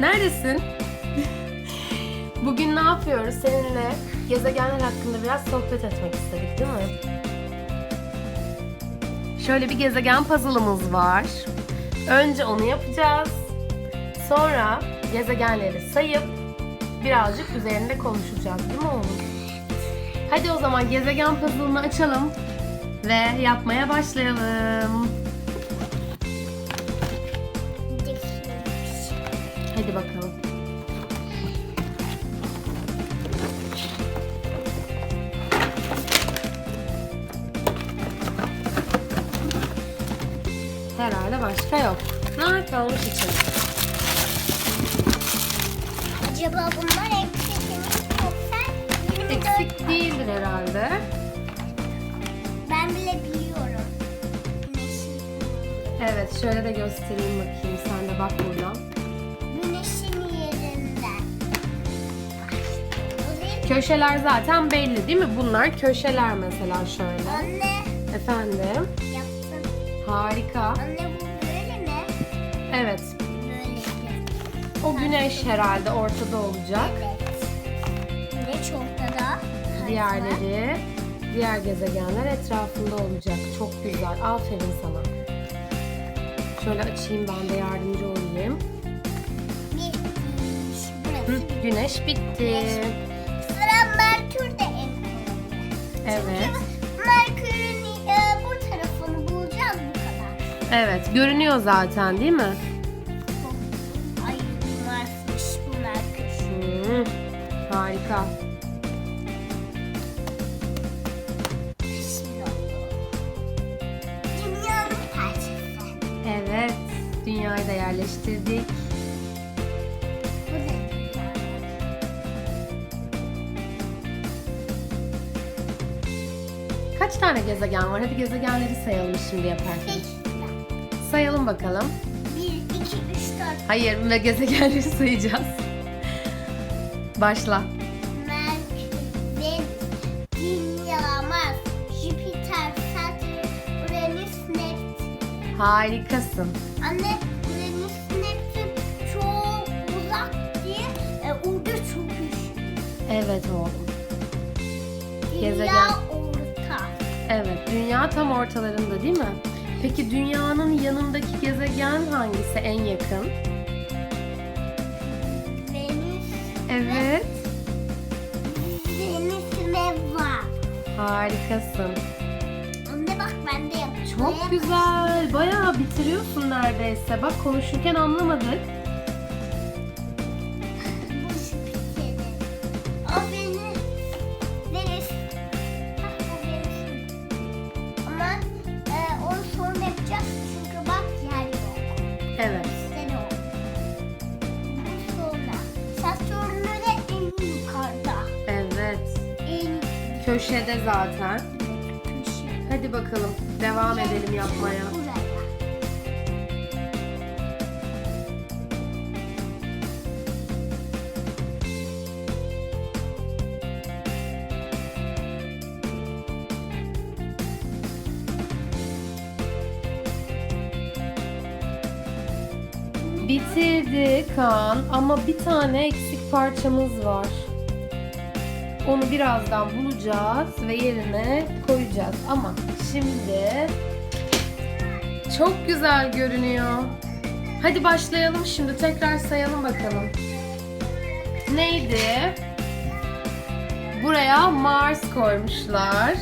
Neredesin? Bugün ne yapıyoruz? Seninle gezegenler hakkında biraz sohbet etmek istedik değil mi? Şöyle bir gezegen puzzle'ımız var. Önce onu yapacağız. Sonra gezegenleri sayıp birazcık üzerinde konuşacağız değil mi oğlum? Hadi o zaman gezegen puzzle'ını açalım ve yapmaya başlayalım. Hadi bakalım. Herhalde başka yok. Ne kalmış için? Acaba bunlar eksik mi yoksa 24 Eksik değildir herhalde. Ben bile biliyorum. Evet şöyle de göstereyim bakayım. Sen de bak buradan. Köşeler zaten belli değil mi? Bunlar köşeler mesela şöyle. Anne Efendim? yaptım. Harika. Anne bu böyle mi? Evet. Böyle. O güneş herhalde ortada olacak. Evet. Güneş ortada. Diğerleri, diğer gezegenler etrafında olacak. Çok güzel. Aferin sana. Şöyle açayım ben de yardımcı olayım. Bir, Hı, burası. güneş bitti. Merkür de en kolay. Evet. Çünkü Merkür'ün e, bu tarafını bulacağız bu kadar. Evet, görünüyor zaten değil mi? Ay Mars'mış bu Merkür. Hı, harika. Şimdi oldu. Dünyanın parçası. Evet, dünyayı da yerleştirdik. Kaç tane gezegen var? Hadi gezegenleri sayalım şimdi yaparken. Sayalım bakalım. Bir, iki, üç, dört. Hayır ve gezegenleri sayacağız. Başla. Merkür, Dünya, Mars, Jüpiter, Satürn, Uranüs, Neptün. Harikasın. Anne Uranüs, Neptün çok uzak diye e, orada çok üşüyor. Evet oğlum. Dünya Gezegen. orta. Dünya tam ortalarında değil mi? Peki dünyanın yanındaki gezegen hangisi en yakın? Venüs, Evet. Venüs ve var. Harikasın. Anne bak ben de yapacağım. Çok güzel. Bayağı bitiriyorsun neredeyse. Bak konuşurken anlamadık. Evet. Yok. Bu sonra. Satürn'ü de en yukarıda. Evet. En Köşede zaten. köşe. Hadi bakalım. Devam edelim yapmaya. Bitirdi Kaan ama bir tane eksik parçamız var. Onu birazdan bulacağız ve yerine koyacağız. Ama şimdi çok güzel görünüyor. Hadi başlayalım şimdi. Tekrar sayalım bakalım. Neydi? Buraya Mars koymuşlar.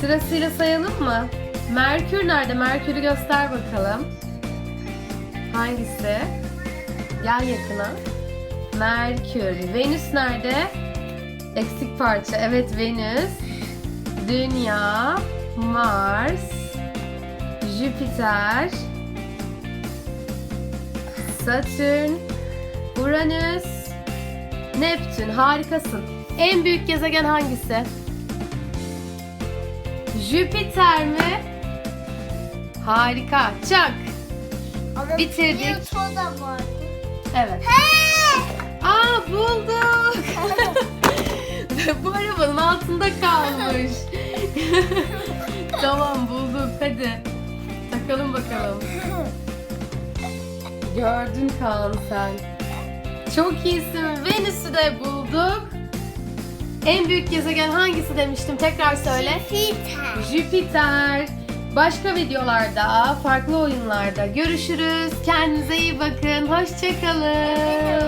Sırasıyla sayalım mı? Merkür nerede? Merkür'ü göster bakalım. Hangisi? Gel yakına. Merkür. Venüs nerede? Eksik parça. Evet Venüs. Dünya, Mars, Jüpiter, Satürn, Uranüs, Neptün. Harikasın. En büyük gezegen hangisi? Jüpiter mi? Harika. Çak. Ama Bitirdik. Pluto da vardı. Evet. He! Aa bulduk. Bu arabanın altında kalmış. tamam bulduk hadi. Takalım bakalım. Gördün Kaan sen. Çok iyisin. Venüs'ü de bulduk. En büyük gezegen hangisi demiştim? Tekrar söyle. Jüpiter. Jüpiter. Başka videolarda, farklı oyunlarda görüşürüz. Kendinize iyi bakın. Hoşçakalın.